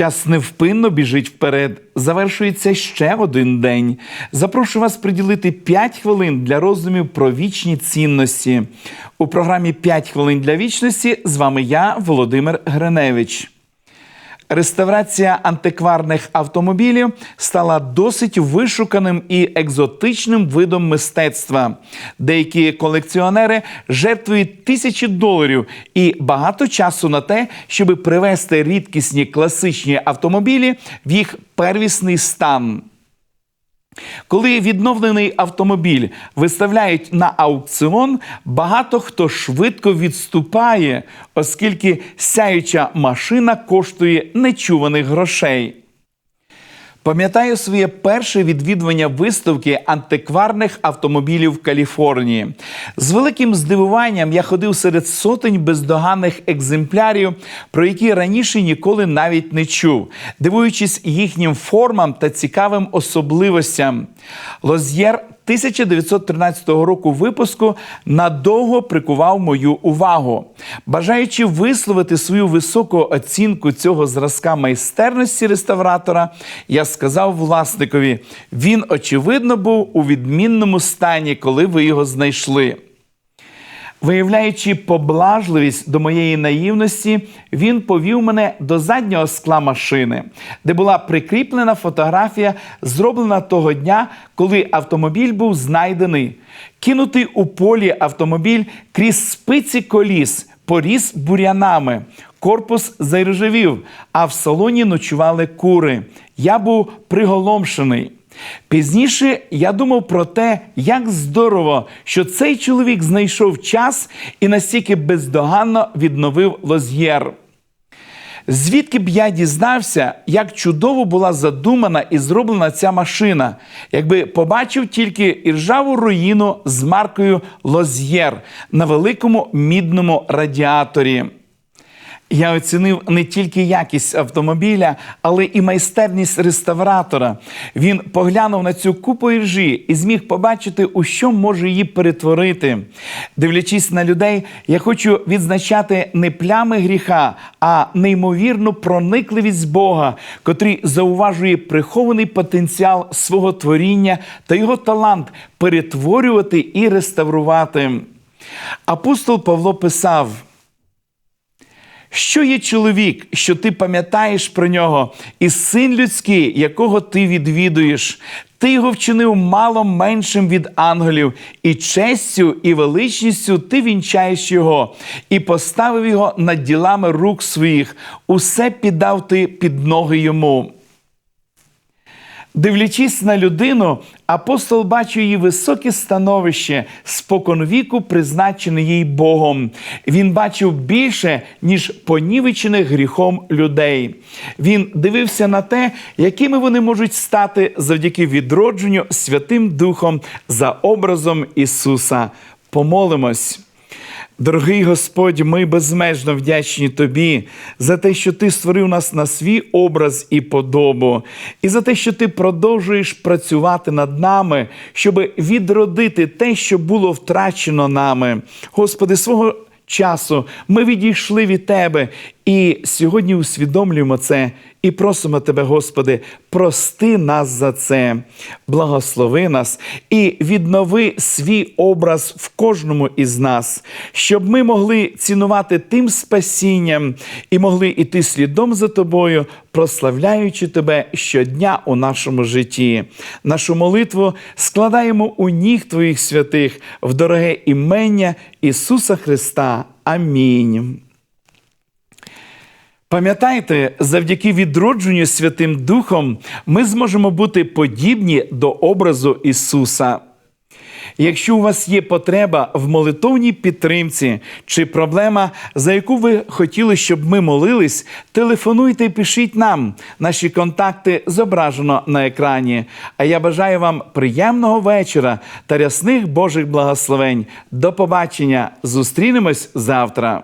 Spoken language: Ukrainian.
Час невпинно біжить вперед. Завершується ще один день. Запрошую вас приділити 5 хвилин для роздумів про вічні цінності. У програмі «5 хвилин для вічності з вами я, Володимир Гриневич. Реставрація антикварних автомобілів стала досить вишуканим і екзотичним видом мистецтва. Деякі колекціонери жертвують тисячі доларів і багато часу на те, щоб привести рідкісні класичні автомобілі в їх первісний стан. Коли відновлений автомобіль виставляють на аукціон, багато хто швидко відступає, оскільки сяюча машина коштує нечуваних грошей. Пам'ятаю своє перше відвідування виставки антикварних автомобілів в Каліфорнії. З великим здивуванням я ходив серед сотень бездоганних екземплярів, про які раніше ніколи навіть не чув, дивуючись їхнім формам та цікавим особливостям. Лоз'єр 1913 року випуску надовго прикував мою увагу. Бажаючи висловити свою високу оцінку цього зразка майстерності реставратора, я сказав власникові: він, очевидно, був у відмінному стані, коли ви його знайшли. Виявляючи поблажливість до моєї наївності, він повів мене до заднього скла машини, де була прикріплена фотографія, зроблена того дня, коли автомобіль був знайдений. Кинутий у полі автомобіль крізь спиці коліс, поріс бурянами. Корпус заржавів, а в салоні ночували кури. Я був приголомшений. Пізніше я думав про те, як здорово, що цей чоловік знайшов час і настільки бездоганно відновив лоз'єр. Звідки б я дізнався, як чудово була задумана і зроблена ця машина, якби побачив тільки іржаву руїну з маркою Лоз'єр на великому мідному радіаторі. Я оцінив не тільки якість автомобіля, але і майстерність реставратора. Він поглянув на цю купу іржі і зміг побачити, у що може її перетворити. Дивлячись на людей, я хочу відзначати не плями гріха, а неймовірну проникливість Бога, котрий зауважує прихований потенціал свого творіння та його талант перетворювати і реставрувати. Апостол Павло писав. Що є чоловік, що ти пам'ятаєш про нього, і син людський, якого ти відвідуєш? Ти його вчинив мало меншим від ангелів, і честю і величністю ти вінчаєш його, і поставив його над ділами рук своїх, усе піддав ти під ноги йому. Дивлячись на людину, апостол бачить її високе становище, споконвіку призначене їй Богом. Він бачив більше, ніж понівечених гріхом людей. Він дивився на те, якими вони можуть стати завдяки відродженню Святим Духом за образом Ісуса. Помолимось. Дорогий Господь, ми безмежно вдячні Тобі за те, що Ти створив нас на свій образ і подобу, і за те, що Ти продовжуєш працювати над нами, щоб відродити те, що було втрачено нами. Господи, свого часу ми відійшли від Тебе і сьогодні усвідомлюємо це і просимо Тебе, Господи, прости нас за це, благослови нас і віднови свій образ в кожному із нас, щоб ми могли цінувати тим спасінням і могли йти слідом за Тобою, прославляючи Тебе щодня у нашому житті. Нашу молитву складаємо у ніг Твоїх святих в дороге імення Ісуса Христа. Амінь. Пам'ятайте, завдяки відродженню Святим Духом ми зможемо бути подібні до образу Ісуса. Якщо у вас є потреба в молитовній підтримці чи проблема, за яку ви хотіли, щоб ми молились, телефонуйте і пишіть нам. Наші контакти зображено на екрані. А я бажаю вам приємного вечора та рясних Божих благословень. До побачення! Зустрінемось завтра!